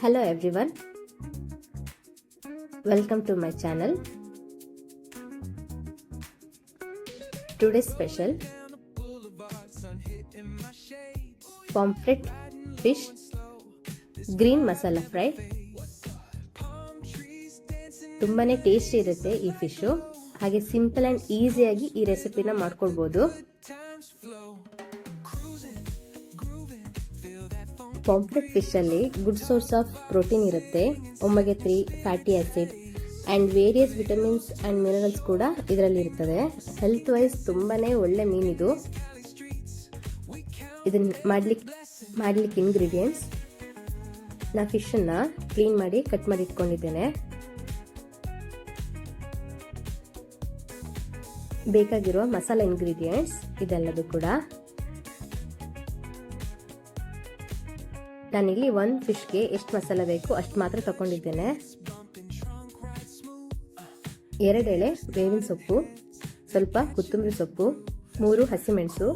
Hello everyone welcome to my channel today special pomfret fish green masala fry ತುಂಬಾ tasty ಇರುತ್ತೆ ಈ fish ಹಾಗೆ simple and ಈಸಿಯಾಗಿ ಈ ರೆಸಿಪಿನ ಮಾಡ್ಕೊಳ್ಬೋದು. ಪಾಂಪ್ಲೆಟ್ ಫಿಶಲ್ಲಿ ಗುಡ್ ಸೋರ್ಸ್ ಆಫ್ ಪ್ರೋಟೀನ್ ಇರುತ್ತೆ. Omega three fatty acid and various vitamins and minerals ಕೂಡ ಇದರಲ್ಲಿ ಇರ್ತದೆ. ಹೆಲ್ತ್ ವೈಸ್ ತುಂಬಾ ಒಳ್ಳೆ ಮೀನಿದು. ಇದನ್ನ ಮಾಡಲಿಕ್ಕೆ ಮಾಡಲಿಕ್ಕೆ ಇಂಗ್ರೀಡಿಯೆಂಟ್ಸ್ ನಾ ಫಿಶನ್ನು ಕ್ಲೀನ್ ಮಾಡಿ ಕಟ್ ಮಾಡಿ ಇಟ್ಕೊಂಡಿದ್ದೇನೆ. ಬೇಕಾಗಿರುವ ಮಸಾಲೆ ಇಂಗ್ರೀಡಿಯೆಂಟ್ಸ್ ಇದೆಲ್ಲದು ಕೂಡ. ನಾನಿಲ್ಲಿ ಒಂದು ಫಿಶ್ಗೆ ಎಷ್ಟು ಮಸಾಲ ಬೇಕು ಅಷ್ಟು ಮಾತ್ರ ತಗೊಂಡಿದ್ದೇನೆ ಎರಡೆಳೆ ಬೇವಿನ ಸೊಪ್ಪು, ಸ್ವಲ್ಪ ಕೊತ್ತಂಬರಿ ಸೊಪ್ಪು, ಮೂರು ಹಸಿಮೆಣಸು,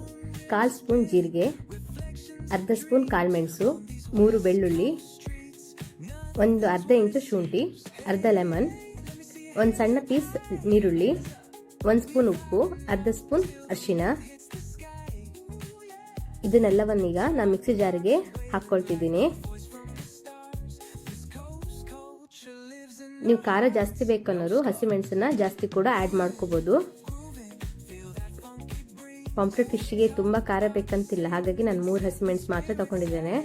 ಕಾಲು ಸ್ಪೂನ್ ಜೀರಿಗೆ, ಅರ್ಧ ಸ್ಪೂನ್ ಕಾಳುಮೆಣಸು ಮೂರು ಬೆಳ್ಳುಳ್ಳಿ, ಒಂದು ಅರ್ಧ ಇಂಚು ಶುಂಠಿ, ಅರ್ಧ ಲೆಮನ್, ಒಂದು ಸಣ್ಣ ಪೀಸ್ ನೀರುಳ್ಳಿ, ಒಂದು ಸ್ಪೂನ್ ಉಪ್ಪು, ಅರ್ಧ ಸ್ಪೂನ್ ಅರಿಶಿನ ಇದನ್ನೆಲ್ಲವನ್ನೀಗ ನಾನು ಮಿಕ್ಸಿ ಜಾರಿಗೆ ಹಾಕ್ಕೊಳ್ತಿದ್ದೀನಿ. ನೀವು ಖಾರ ಜಾಸ್ತಿ ಬೇಕನ್ನೋರು ಹಸಿಮೆಣಸನ್ನ ಜಾಸ್ತಿ ಕೂಡ ಆ್ಯಡ್ ಮಾಡ್ಕೋಬೋದು. ಪಾಂಪ್ಲೆಟ್ ಫಿಶ್ಗೆ ತುಂಬ ಖಾರ ಬೇಕಂತಿಲ್ಲ, ಹಾಗಾಗಿ ನಾನು ಮೂರು ಹಸಿಮೆಣಸು ಮಾತ್ರ ತಗೊಂಡಿದ್ದೇನೆ.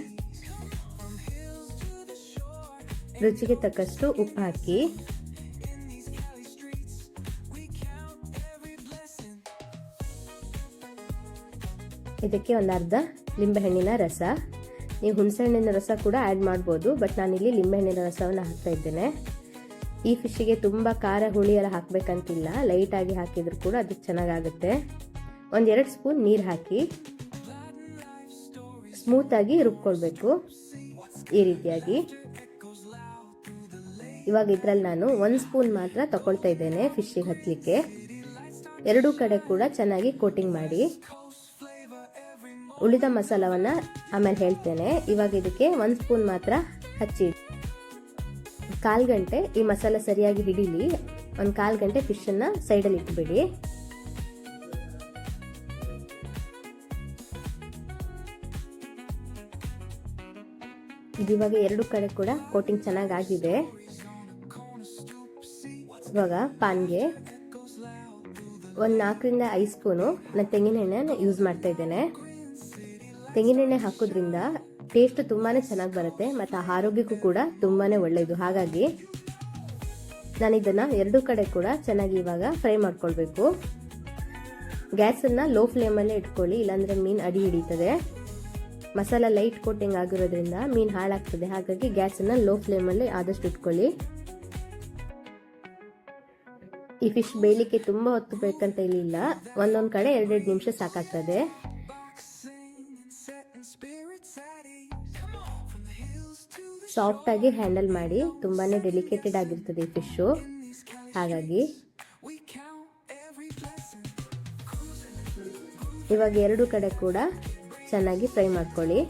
ರುಚಿಗೆ ತಕ್ಕಷ್ಟು ಉಪ್ಪು ಹಾಕಿ. ಇದಕ್ಕೆ ಒಂದು ಅರ್ಧ ಲಿಂಬೆಹಣ್ಣಿನ ರಸ. ನೀವು ಹುಣಸೆಹಣ್ಣಿನ ರಸ ಕೂಡ ಆ್ಯಡ್ ಮಾಡ್ಬೋದು ಬಟ್ ನಾನಿಲ್ಲಿ ಲಿಂಬೆಹಣ್ಣಿನ ರಸವನ್ನು ಹಾಕ್ತಾ ಇದ್ದೇನೆ. ಈ ಫಿಶ್ಶಿಗೆ ತುಂಬ ಖಾರ ಹುಳಿ ಎಲ್ಲ ಹಾಕಬೇಕಂತಿಲ್ಲ ಲೈಟಾಗಿ ಹಾಕಿದ್ರು ಕೂಡ ಅದು ಚೆನ್ನಾಗಾಗುತ್ತೆ. ಒಂದೆರಡು ಸ್ಪೂನ್ ನೀರು ಹಾಕಿ ಸ್ಮೂತಾಗಿ ರುಬ್ಕೊಳ್ಬೇಕು ಈ ರೀತಿಯಾಗಿ. ಇವಾಗ ಇದರಲ್ಲಿ ನಾನು ಒಂದು ಸ್ಪೂನ್ ಮಾತ್ರ ತಗೊಳ್ತಾ ಇದ್ದೇನೆ ಫಿಶ್ಶಿಗೆ ಹಚ್ಚಲಿಕ್ಕೆ ಎರಡೂ ಕಡೆ ಕೂಡ ಚೆನ್ನಾಗಿ ಕೋಟಿಂಗ್ ಮಾಡಿ. ಉಳಿದ ಮಸಾಲವನ್ನು ಆಮೇಲೆ ಹೇಳ್ತೇನೆ. ಇವಾಗ ಇದಕ್ಕೆ ಒಂದು ಸ್ಪೂನ್ ಮಾತ್ರ ಹಚ್ಚಿ ಕಾಲು ಗಂಟೆ ಈ ಮಸಾಲ ಸರಿಯಾಗಿ ಹಿಡೀಲಿ. ಒಂದು ಕಾಲು ಗಂಟೆ ಫಿಶನ್ನು ಸೈಡಲ್ಲಿ ಇಟ್ಬಿಡಿ. ಇದಿವಾಗ ಎರಡು ಕಡೆ ಕೂಡ ಕೋಟಿಂಗ್ ಚೆನ್ನಾಗಿ ಆಗಿದೆ ಇವಾಗ ಪಾನ್ಗೆ ಒಂದು ನಾಲ್ಕರಿಂದ ಐದು ಸ್ಪೂನು, ನಾನು ತೆಂಗಿನೆಣ್ಣೆನ ಯೂಸ್ ಮಾಡ್ತಾ ಇದ್ದೇನೆ. ತೆಂಗಿನೆಣ್ಣೆ ಹಾಕೋದ್ರಿಂದ ಟೇಸ್ಟ್ ತುಂಬಾ ಚೆನ್ನಾಗಿ ಬರುತ್ತೆ ಮತ್ತು ಆರೋಗ್ಯಕ್ಕೂ ಕೂಡ ತುಂಬಾ ಒಳ್ಳೆಯದು ಹಾಗಾಗಿ ನಾನು ಇದನ್ನು ಎರಡೂ ಕಡೆ ಕೂಡ ಚೆನ್ನಾಗಿ ಇವಾಗ ಫ್ರೈ ಮಾಡ್ಕೊಳ್ಬೇಕು. ಗ್ಯಾಸನ್ನು ಲೋ ಫ್ಲೇಮಲ್ಲೇ ಇಟ್ಕೊಳ್ಳಿ, ಇಲ್ಲಾಂದರೆ ಮೀನು ಅಡಿ ಹಿಡಿತದೆ. ಮಸಾಲ ಲೈಟ್ ಕೋಟಿಂಗ್ ಆಗಿರೋದ್ರಿಂದ ಮೀನು ಹಾಳಾಗ್ತದೆ. ಹಾಗಾಗಿ ಗ್ಯಾಸನ್ನು ಲೋ ಫ್ಲೇಮಲ್ಲಿ ಆದಷ್ಟು ಇಟ್ಕೊಳ್ಳಿ. ಈ ಫಿಶ್ ಬೇಯಲಿಕ್ಕೆ ತುಂಬ ಹೊತ್ತು ಬೇಕಂತ ಇಲ್ಲ. ಒಂದೊಂದು ಕಡೆ ಎರಡೆರಡು ನಿಮಿಷ ಸಾಕಾಗ್ತದೆ. ಸಾಫ್ಟಾಗಿ ಹ್ಯಾಂಡಲ್ ಮಾಡಿ ತುಂಬಾ ಡೆಲಿಕೇಟೆಡ್ ಆಗಿರ್ತದೆ ಈ ಫಿಶ್ಶು ಹಾಗಾಗಿ ಇವಾಗ ಎರಡು ಕಡೆ ಕೂಡ ಚೆನ್ನಾಗಿ ಫ್ರೈ ಮಾಡ್ಕೊಳ್ಳಿ.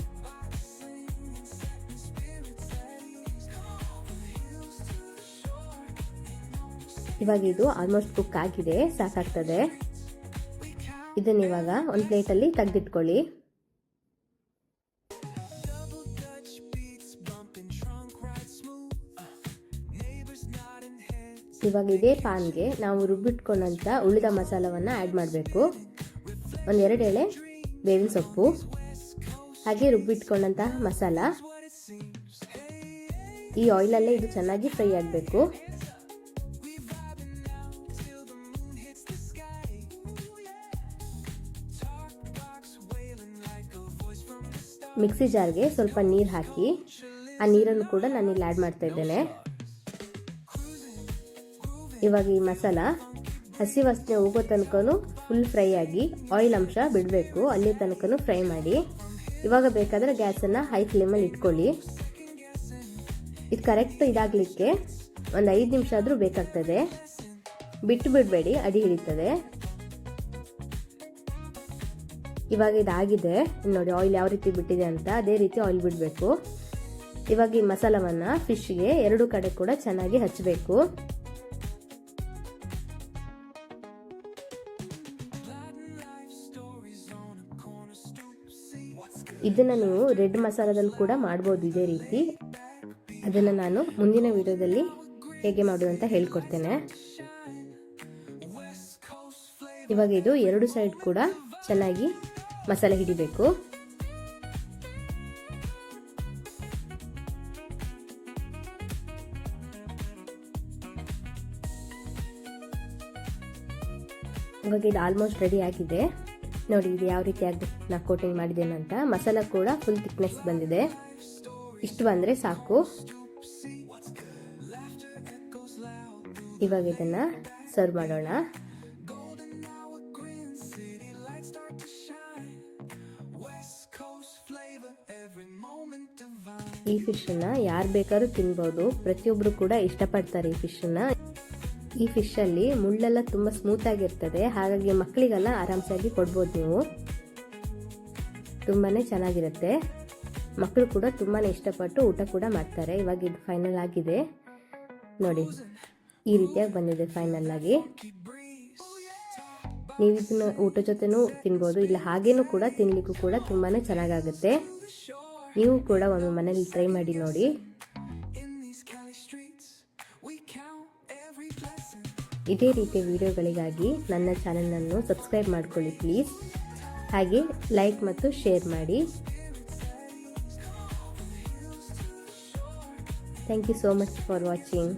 ಇವಾಗ ಇದು ಆಲ್ಮೋಸ್ಟ್ ಕುಕ್ ಆಗಿದೆ ಸಾಕಾಗ್ತದೆ. ಇದನ್ನ ಇವಾಗ ಒಂದು ಪ್ಲೇಟಲ್ಲಿ ತೆಗೆದಿಟ್ಕೊಳ್ಳಿ. ಇವಾಗ ಇದೇ ಪಾನ್ಗೆ ನಾವು ರುಬ್ಬಿಟ್ಕೊಂಡಂಥ ಉಳಿದ ಮಸಾಲವನ್ನು ಆ್ಯಡ್ ಮಾಡಬೇಕು. ಒಂದೆರಡು ಎಳೆ ಬೇವಿನ ಸೊಪ್ಪು, ಹಾಗೆ ರುಬ್ಬಿಟ್ಕೊಂಡಂತಹ ಮಸಾಲ. ಈ ಆಯಿಲಲ್ಲೇ ಇದು ಚೆನ್ನಾಗಿ ಫ್ರೈ ಆಗಬೇಕು. ಮಿಕ್ಸಿ ಜಾರ್ಗೆ ಸ್ವಲ್ಪ ನೀರು ಹಾಕಿ, ಆ ನೀರನ್ನು ಕೂಡ ನಾನು ಇಲ್ಲಿ ಆ್ಯಡ್ ಮಾಡ್ತಾ ಇದ್ದೇನೆ. ಇವಾಗ ಈ ಮಸಾಲ ಹಸಿ ವಾಸನೆ ಹೋಗೋ ತನಕನೂ ಫುಲ್ ಫ್ರೈ ಆಗಿ ಆಯಿಲ್ ಅಂಶ ಬಿಡಬೇಕು. ಅಲ್ಲಿ ತನಕನೂ ಫ್ರೈ ಮಾಡಿ. ಇವಾಗ ಬೇಕಾದರೆ ಗ್ಯಾಸನ್ನು ಹೈ ಫ್ಲೇಮಲ್ಲಿ ಇಟ್ಕೊಳ್ಳಿ. ಇದು ಕರೆಕ್ಟ್ ಇದಾಗಲಿಕ್ಕೆ ಒಂದು ಐದು ನಿಮಿಷ ಆದರೂ ಬೇಕಾಗ್ತದೆ. ಬಿಟ್ಟು ಬಿಡಬೇಡಿ ಅಡಿ ಹಿಡಿತದೆ. ಇವಾಗ ಇದಾಗಿದೆ. ನೋಡಿ ಆಯಿಲ್ ಯಾವ ರೀತಿ ಬಿಟ್ಟಿದೆ ಅಂತ ಅದೇ ರೀತಿ ಆಯಿಲ್ ಬಿಡಬೇಕು. ಇವಾಗ ಈ ಮಸಾಲವನ್ನು ಫಿಶ್ಗೆ ಎರಡು ಕಡೆ ಕೂಡ ಚೆನ್ನಾಗಿ ಹಚ್ಚಬೇಕು ಇದನ್ನು ನೀವು ರೆಡ್ ಮಸಾಲದಲ್ಲಿ ಕೂಡ ಮಾಡ್ಬೋದು ಇದೇ ರೀತಿ. ಅದನ್ನು ನಾನು ಮುಂದಿನ ವಿಡಿಯೋದಲ್ಲಿ ಹೇಗೆ ಮಾಡೋದು ಅಂತ ಹೇಳ್ಕೊಡ್ತೇನೆ. ಇವಾಗ ಇದು ಎರಡು ಸೈಡ್ ಕೂಡ ಚೆನ್ನಾಗಿ ಮಸಾಲೆ ಹಿಡಿಬೇಕು. ಇವಾಗ ಇದು ಆಲ್ಮೋಸ್ಟ್ ರೆಡಿ ಆಗಿದೆ. ನೋಡಿ, ಇದು ಯಾವ ರೀತಿ ಆಗಿ ನಾ ಕೋಟಿಂಗ್ ಮಾಡಿದ್ದೇನೆ ಅಂತ. ಮಸಾಲ ಕೂಡ ಫುಲ್ ಥಿಕ್ನೆಸ್ ಬಂದಿದೆ. ಇಷ್ಟು ಬಂದರೆ ಸಾಕು. ಇವಾಗ ಇದನ್ನು ಸರ್ವ್ ಮಾಡೋಣ. ಈ ಫಿಶ್ ಅನ್ನ ಯಾರು ಬೇಕಾದ್ರೂ ತಿನ್ಬೋದು. ಪ್ರತಿಯೊಬ್ಬರು ಕೂಡ ಇಷ್ಟಪಡ್ತಾರೆ ಈ ಫಿಶನ್ನು ಈ ಫಿಶಲ್ಲಿ ಮುಳ್ಳೆಲ್ಲ ತುಂಬ ಸ್ಮೂತ್ ಆಗಿರ್ತದೆ. ಹಾಗಾಗಿ ಮಕ್ಕಳಿಗೆಲ್ಲ ಆರಾಮ್ಸಾಗಿ ಕೊಡ್ಬೋದು ನೀವು. ತುಂಬಾ ಚೆನ್ನಾಗಿರುತ್ತೆ. ಮಕ್ಕಳು ಕೂಡ ತುಂಬಾ ಇಷ್ಟಪಟ್ಟು ಊಟ ಕೂಡ ಮಾಡ್ತಾರೆ. ಇವಾಗ ಇದು ಫೈನಲ್ ಆಗಿದೆ. ನೋಡಿ, ಈ ರೀತಿಯಾಗಿ ಬಂದಿದೆ ಫೈನಲ್ ಆಗಿ. ನೀವು ಊಟ ಜೊತೆನೂ ತಿನ್ಬೋದು. ಇಲ್ಲ, ಹಾಗೇನೂ ಕೂಡ ತಿನ್ಲಿಕ್ಕೂ ಕೂಡ ತುಂಬಾ ಚೆನ್ನಾಗಾಗುತ್ತೆ. ನೀವು ಕೂಡ ಒಮ್ಮೆ ಮನೇಲಿ ಟ್ರೈ ಮಾಡಿ ನೋಡಿ. ಇದೇ ರೀತಿಯ ವಿಡಿಯೋಗಳಿಗಾಗಿ ನನ್ನ ಚಾನಲನ್ನು ಸಬ್ಸ್ಕ್ರೈಬ್ ಮಾಡಿಕೊಳ್ಳಿ ಪ್ಲೀಸ್. ಹಾಗೆ ಲೈಕ್ ಮತ್ತು ಶೇರ್ ಮಾಡಿ. Thank you so much for watching